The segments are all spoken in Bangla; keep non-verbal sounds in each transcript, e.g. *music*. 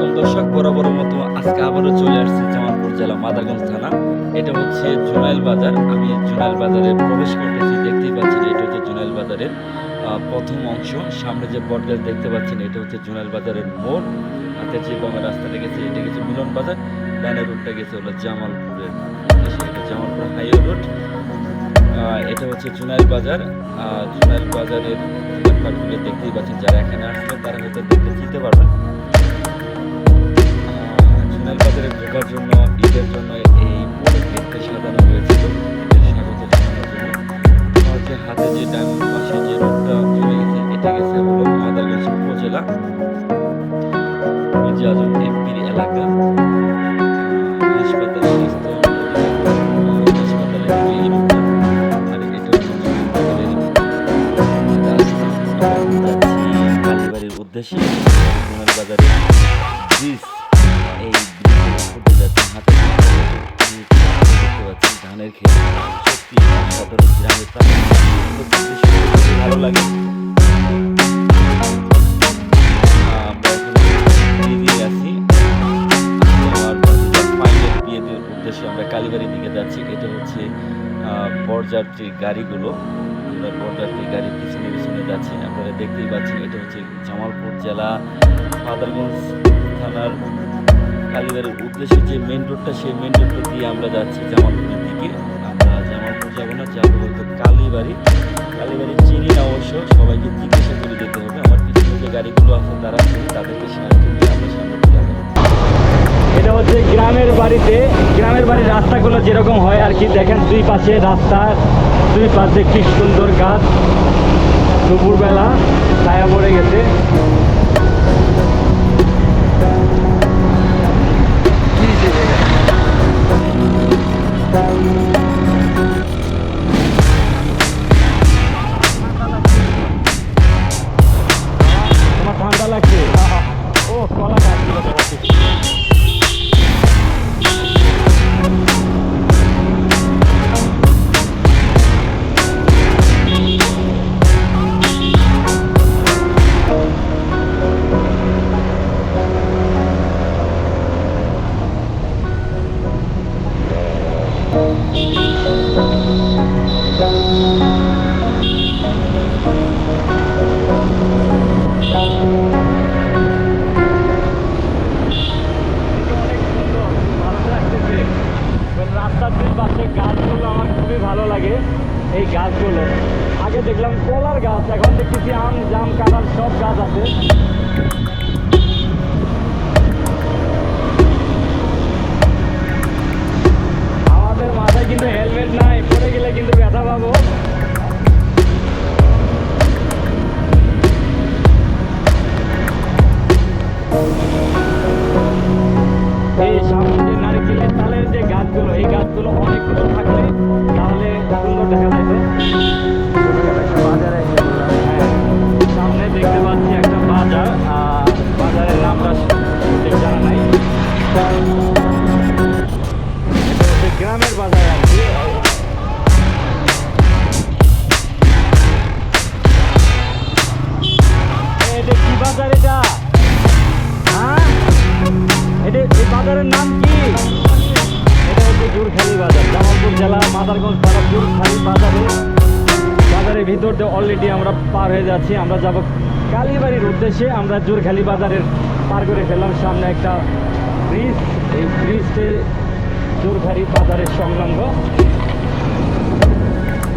আলাইকুম দর্শক বরাবর মতো আজকে আবারও চলে আসছি জামালপুর জেলা মাদারগঞ্জ থানা। এটা হচ্ছে জুনাইল বাজার। আমি জুনাইল বাজারে প্রবেশ করতেছি। দেখতেই পাচ্ছেন, এটা হচ্ছে জুনাইল বাজারের প্রথম অংশ। সামনে যে বটগাছ দেখতে পাচ্ছেন, এটা হচ্ছে জুনাইল বাজারের মোড়। হাতে যে বামের রাস্তাটা গেছে এটা গেছে মিলন বাজার। ডানের রোডটা গেছে হলো জামালপুরের এটা জামালপুর হাইওয়ে রোড। এটা হচ্ছে জুনাইল বাজার। জুনাইল বাজারের দেখতেই পাচ্ছেন। যারা এখানে আসবেন, তারা হয়তো দেখতে চিনতে পারবেন। আহ, জুনাইল বাজারে ঢোকার জন্য ঈদের জন্য এই বড় গেটটা সাজানো হয়েছিল কালীবাড়ির দিকে যাচ্ছি এটা হচ্ছে আহ, বরযাত্রীর গাড়িগুলো। আমরা বরযাত্রীর গাড়ির পিছনে পিছনে যাচ্ছি আপনারা দেখতেই পাচ্ছেন এটা হচ্ছে জামালপুর জেলা মাদারগঞ্জ থানার কালীবাড়ির উদ্দেশ্যে যে মেন রোডটা সেই মেন রোডটা দিয়ে আমরা যাচ্ছি জামালপুরের দিকে। আমরা জামালপুর যাব না যাব হয়তো কালীবাড়ি। কালীবাড়ি চিনি না অবশ্য সবাইকে জিজ্ঞাসা করে যেতে হবে। আমার পিছনে যে গাড়িগুলো আছে তারা তাদেরকে সাহায্য নিয়ে আমরা সামনে। এটা হচ্ছে গ্রামের বাড়িতে, গ্রামের বাড়ির রাস্তাগুলো যেরকম হয় আর কি, দেখেন দুই পাশে রাস্তা, দুই পাশে কি সুন্দর গাছ। দুপুরবেলা ছায়া পড়ে গেছে। তোমার কিন্তু ব্যথা পাবো। বাজার এটা হ্যাঁ? এটা এই বাজারের নাম কি? এটা হচ্ছে জুরখালি বাজার, জামালপুর জেলা, মাদারগঞ্জ থানা জুরখালি বাজারে। বাজারের ভিতর দিয়ে অলরেডি আমরা পার হয়ে যাচ্ছি। আমরা যাব কালীবাড়ির উদ্দেশ্যে। আমরা জুরখালি বাজারের পার করে ফেললাম। সামনে একটা ব্রিজ এই ব্রিজে জুরখালি বাজারের সংলগ্ন।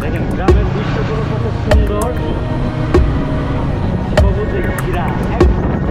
দেখেন, গ্রামের দৃশ্যগুলো কত সুন্দর। キラー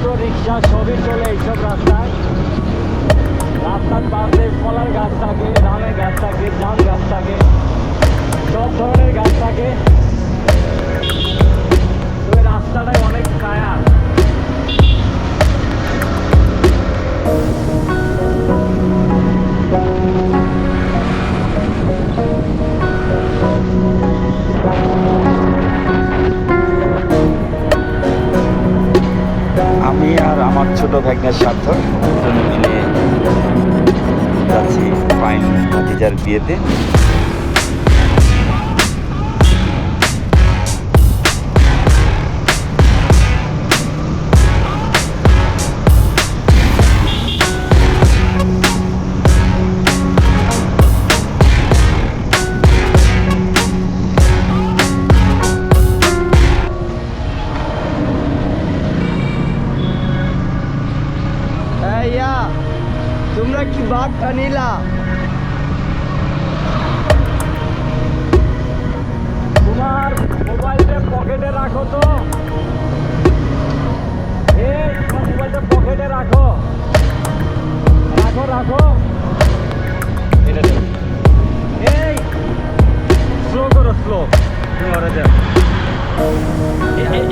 অটো রিক্সা সবই চলে এইসব রাস্তায়। রাস্তার পাশে ফলার গাছ থাকে, ধানের গাছ থাকে, ধান গাছ থাকে, সব ধরনের গাছ থাকে। রাস্তাটায় অনেক ছায়া আমি আর আমার ছোট ভাগ্নের দুজনে মিলে যাচ্ছি ফাইন ভাতিজার বিয়েতে।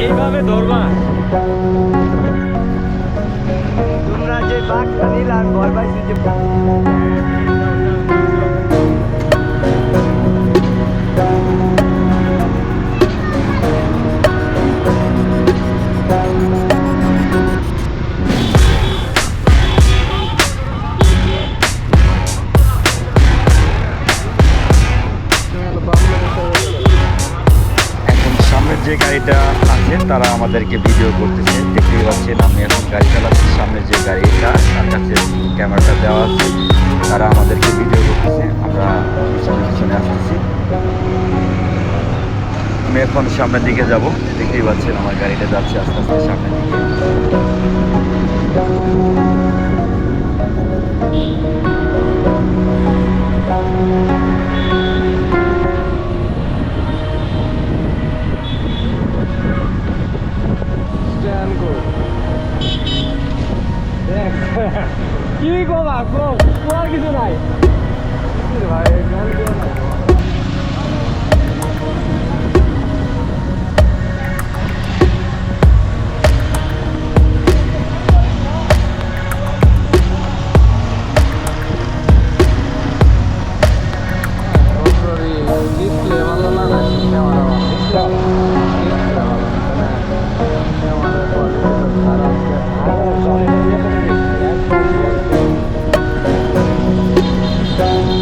এইভাবে ধরবা। তোমরা যে বাঘটা নিলা আমি ভয় পাইছি যে যে গাড়িটা আছে, তারা আমাদেরকে ভিডিও করতেছে। দেখতেই পাচ্ছেন, আমি এখন গাড়ি চালাচ্ছি, সামনে যে গাড়িটা, তার কাছে ক্যামেরাটা দেওয়া আছে। তারা আমাদেরকে ভিডিও করতেছে, আমরা পিছনে পিছনে আসতেছি। আমি এখন সামনের দিকে যাব, দেখতেই পাচ্ছেন, আমার গাড়িটা যাচ্ছে আস্তে আস্তে সামনের দিকে। স্ট্যান্ড *laughs* কি গো বা গো তোমার কিছু নাই। ভাই এটা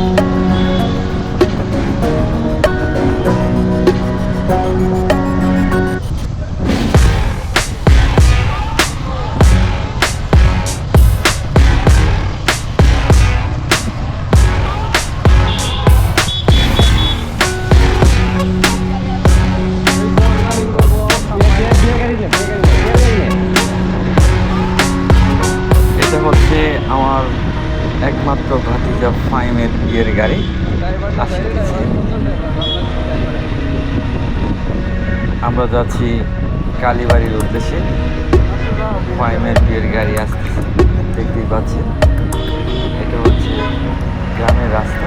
কালীবাড়ির উদ্দেশ্যে ফাইমের বিয়ের গাড়ি আসতেছে। দেখতেই পাচ্ছেন। এটা হচ্ছে গ্রামের রাস্তা।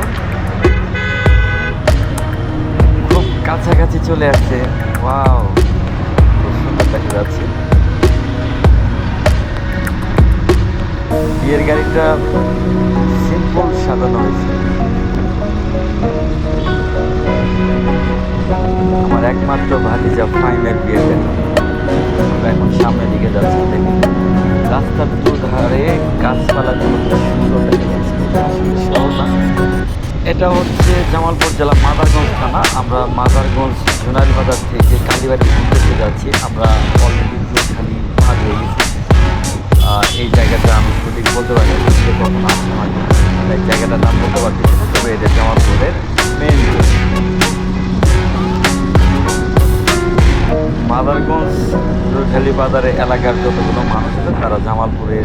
খুব কাছাকাছি চলে আসছে। ওয়াও, খুব সুন্দর দেখা যাচ্ছে। বিয়ের গাড়িটা সিম্পল সাজানো হয়েছে। আমার একমাত্র ভাতিজা ফাইমের বিয়ের আমরা এখন সামনের দিকে যাচ্ছি দেখি রাস্তার দুধারে গাছপালাগুলো সুন্দর এটা হচ্ছে জামালপুর জেলা মাদারগঞ্জ থানা। আমরা মাদারগঞ্জ জোনারি বাজার থেকে কালীবাড়ির উদ্দেশ্যে যাচ্ছি। আমরা অলরেডি খালি হয়ে গেছি। এই জায়গাটা আমি সঠিক বলতে পারি যে কখন আসতে হয় জায়গাটার নাম বলতে পারতেছি না। তবে এটা জামালপুরের মেন মাদারগঞ্জ রুখালি বাজারে এলাকার যতগুলো মানুষ আছে তারা জামালপুরের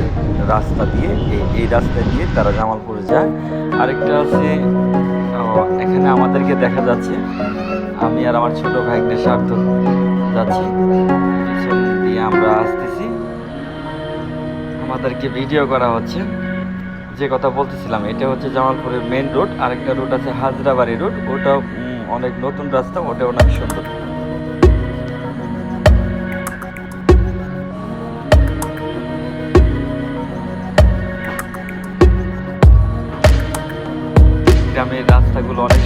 রাস্তা দিয়ে এই- রাস্তা দিয়ে তারা জামালপুরে যায়। আরেকটা আহ, এখানে আমাদেরকে দেখা যাচ্ছে আমি আর আমার ছোট ভাইকে সার্থক যাচ্ছি। দিয়ে আমরা আসতেছি। আমাদেরকে ভিডিও করা হচ্ছে। যে কথা বলতেছিলাম এটা হচ্ছে জামালপুরের মেন রোড আরেকটা রোড আছে হাজরাবাড়ি রোড ওটা অনেক নতুন রাস্তা ওটা অনেক সুন্দর। গ্রামের রাস্তাগুলো অনেক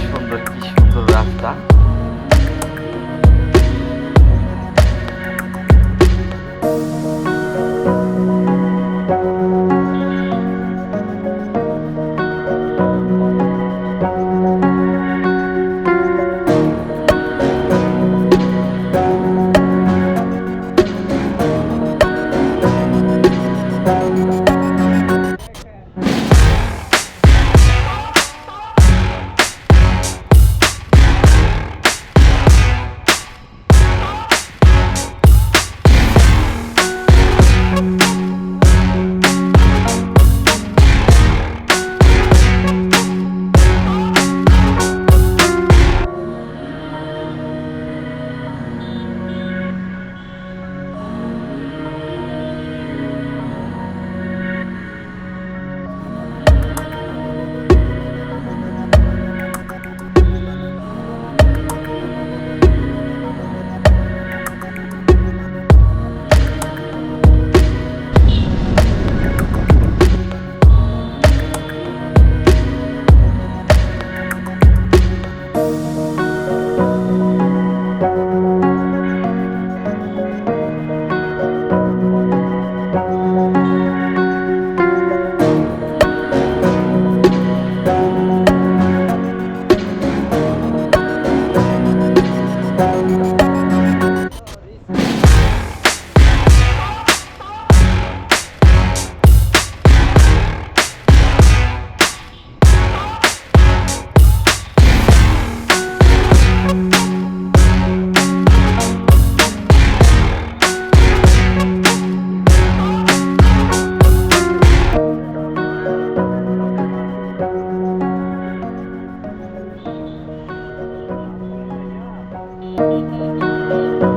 সামনে যে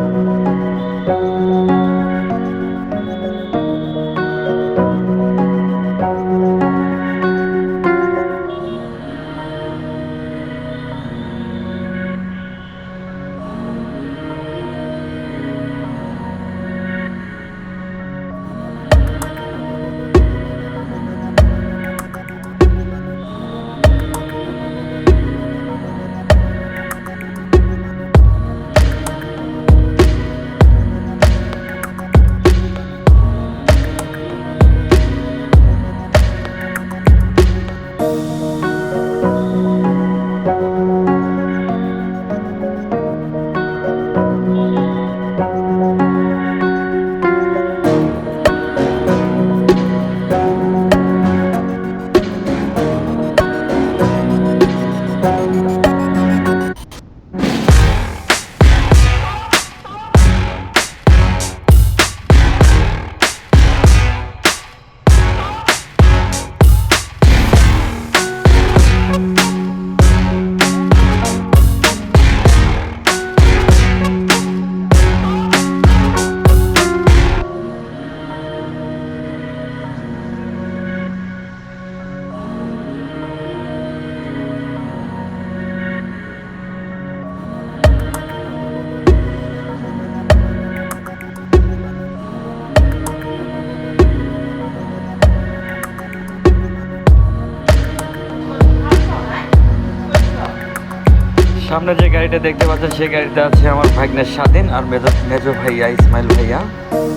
গাড়িটা দেখতে পাচ্ছেন, সেই গাড়িটা আছে আমার ভাগ্নের স্বাধীন আর মেজো মেজো ভাইয়া, ইসমাইল ভাইয়া,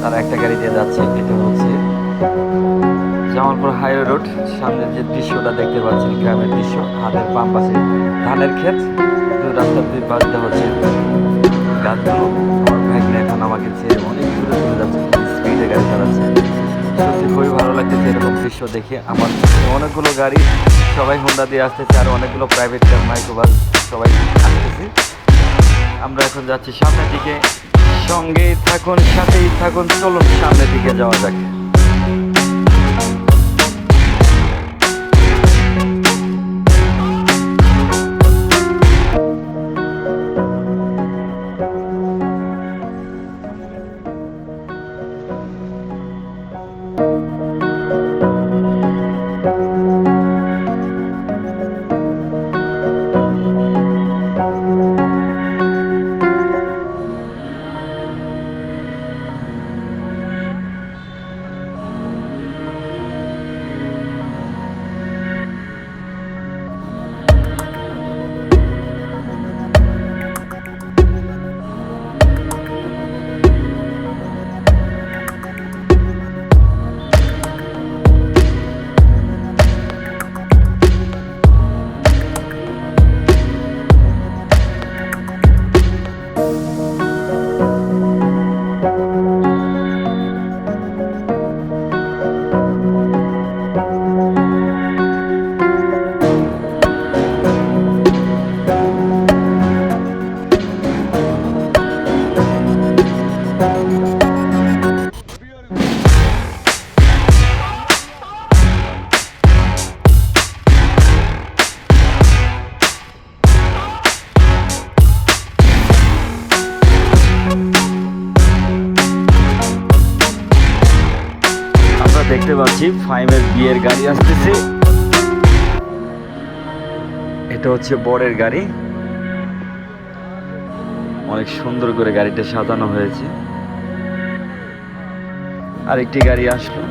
তারা একটা গাড়ি দিয়ে যাচ্ছে, এটা হচ্ছে জামালপুর হাইওয়ে রোড। সামনের যে দৃশ্যটা দেখতে পাচ্ছেন, গ্রামের দৃশ্য, হাতের পাম্প আছে ধানের ক্ষেত, দু রাস্তার দুই পাশ দিয়ে হচ্ছে গাছগুলো আমার ভাগ্নে এখন আমাকে ছেড়ে অনেক দূরে চলে যাচ্ছে স্পিডে গাড়ি চালাচ্ছে। সত্যি খুবই ভালো লাগতেছে এরকম দৃশ্য দেখে। আমার অনেকগুলো গাড়ি, সবাই হোন্ডা দিয়ে আসতেছে, আর অনেকগুলো প্রাইভেট কার মাইক্রোবাস সবাই আসতেছি। আমরা এখন যাচ্ছি সামনের দিকে। সঙ্গেই থাকুন, সাথেই থাকুন, চলুন সামনের দিকে যাওয়া যাক। পাচ্ছি ফাইমের বিয়ের গাড়ি আসতেছে। এটা হচ্ছে বরের গাড়ি। অনেক সুন্দর করে গাড়িটা সাজানো হয়েছে। আরেকটি গাড়ি আসলো।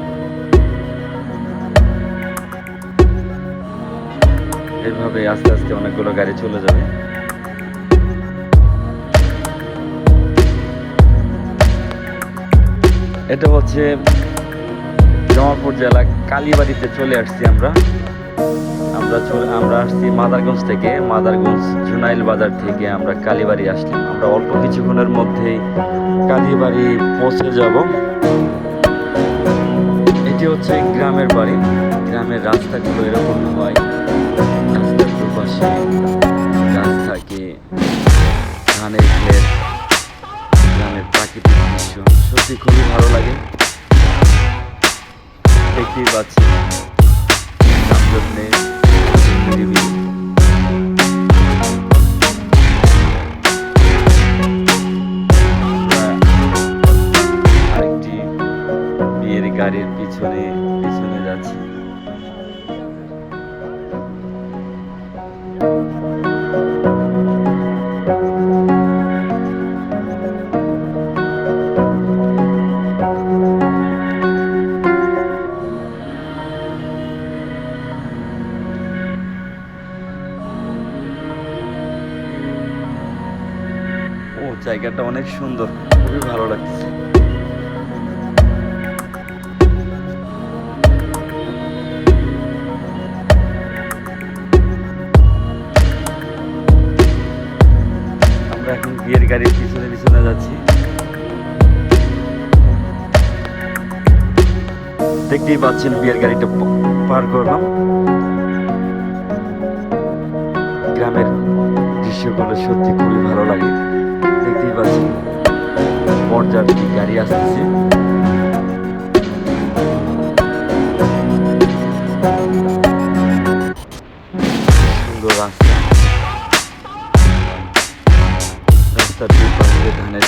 এইভাবে আস্তে আস্তে অনেকগুলো গাড়ি চলে যাবে। এটা হচ্ছে জামালপুর জেলা কালীবাড়িতে চলে আসছি আমরা। আমরা চলে আমরা আসছি মাদারগঞ্জ থেকে। মাদারগঞ্জ জুনাইল বাজার থেকে আমরা কালীবাড়ি আসলাম। আমরা অল্প কিছুক্ষণের মধ্যেই কালীবাড়ি পৌঁছে যাব। এটি হচ্ছে গ্রামের বাড়ি। গ্রামের রাস্তাগুলো এরকম হয়। রাস্তার দুপাশে গাছ থাকে। ধানের গ্রামের প্রাকৃতিক দৃশ্য সত্যি খুবই ভালো লাগে। দেখতেই পাচ্ছি যানজট অনেক সুন্দর। খুবই ভালো লাগছে। আমরা এখন বিয়ের গাড়ির পিছনে পিছনে যাচ্ছি। দেখতেই পাচ্ছেন বিয়ের গাড়িটা পার করলাম। গ্রামের দৃশ্যগুলো সত্যি খুবই ভালো লাগে। পাচ্ছি পর্যাপ্তি গাড়ি আসতেছে। রাস্তা। ধানের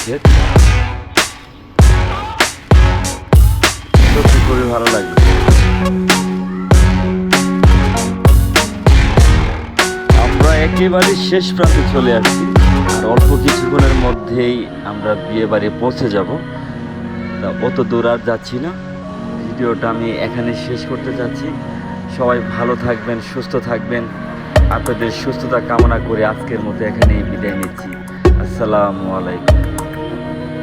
সত্যি খুবই ভালো আমরা একেবারে শেষ প্রান্তে চলে আসছি। আর অল্প কিছুক্ষণের মধ্যেই আমরা বিয়ে বাড়ি পৌঁছে যাব। তা অত দূর আর যাচ্ছি না। ভিডিওটা আমি এখানে শেষ করতে যাচ্ছি সবাই ভালো থাকবেন, সুস্থ থাকবেন। আপনাদের সুস্থতা কামনা করে আজকের মতো এখানেই বিদায় নিচ্ছি। আসসালামু আলাইকুম।